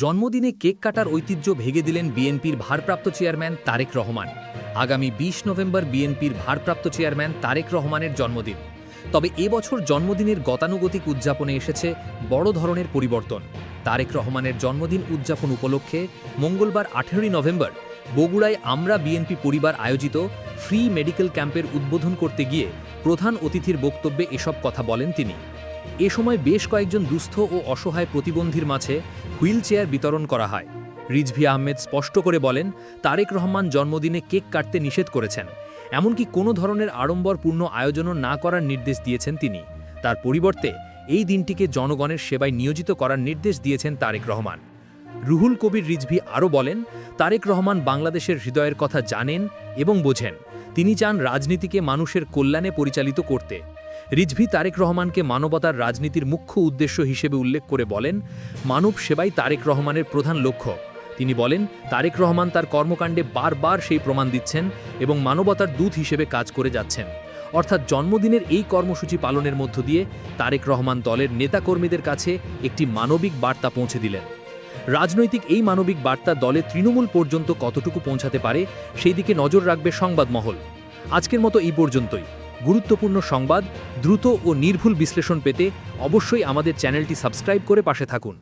জন্মদিনে কেক কাটার ঐতিহ্য ভেঙে দিলেন বিএনপির ভারপ্রাপ্ত চেয়ারম্যান তারেক রহমান। আগামী বিশ নভেম্বর বিএনপির ভারপ্রাপ্ত চেয়ারম্যান তারেক রহমানের জন্মদিন। তবে এবছর জন্মদিনের গতানুগতিক উদযাপনে এসেছে বড় ধরনের পরিবর্তন। তারেক রহমানের জন্মদিন উদযাপন উপলক্ষে মঙ্গলবার আঠেরোই নভেম্বর বগুড়ায় আমরা বিএনপি পরিবার আয়োজিত ফ্রি মেডিকেল ক্যাম্পের উদ্বোধন করতে গিয়ে প্রধান অতিথির বক্তব্যে এসব কথা বলেন তিনি। এ সময় বেশ কয়েকজন দুস্থ ও অসহায় প্রতিবন্ধীর মাঝে হুইল চেয়ার বিতরণ করা হয়। রিজভি আহমেদ স্পষ্ট করে বলেন, তারেক রহমান জন্মদিনে কেক কাটতে নিষেধ করেছেন। এমনকি কোনো ধরনের আড়ম্বরপূর্ণ আয়োজনও না করার নির্দেশ দিয়েছেন তিনি। তার পরিবর্তে, এই দিনটিকে জনগণের সেবায় নিয়োজিত করার নির্দেশ দিয়েছেন তারেক রহমান। রুহুল কবির রিজভি আরও বলেন, তারেক রহমান বাংলাদেশের হৃদয়ের কথা জানেন এবং বোঝেন। তিনি চান রাজনীতিকে মানুষের কল্যাণে পরিচালিত করতে। রিজভি তারেক রহমানকে মানবতার রাজনীতির মুখ্য উদ্দেশ্য হিসেবে উল্লেখ করে বলেন, মানব সেবাই তারেক রহমানের প্রধান লক্ষ্য। তিনি বলেন, তারেক রহমান তার কর্মকাণ্ডে বারবার সেই প্রমাণ দিচ্ছেন এবং মানবতার দূত হিসেবে কাজ করে যাচ্ছেন। অর্থাৎ জন্মদিনের এই কর্মসূচি পালনের মধ্য দিয়ে তারেক রহমান দলের নেতাকর্মীদের কাছে একটি মানবিক বার্তা পৌঁছে দিলেন। রাজনৈতিক এই মানবিক বার্তা দলে তৃণমূল পর্যন্ত কতটুকু পৌঁছাতে পারে সেই দিকে নজর রাখবে সংবাদ মহল আজকের মতো এই পর্যন্তই। গুরুত্বপূর্ণ সংবাদ দ্রুত ও নির্ভুল বিশ্লেষণ পেতে অবশ্যই আমাদের চ্যানেলটি সাবস্ক্রাইব করে পাশে থাকুন।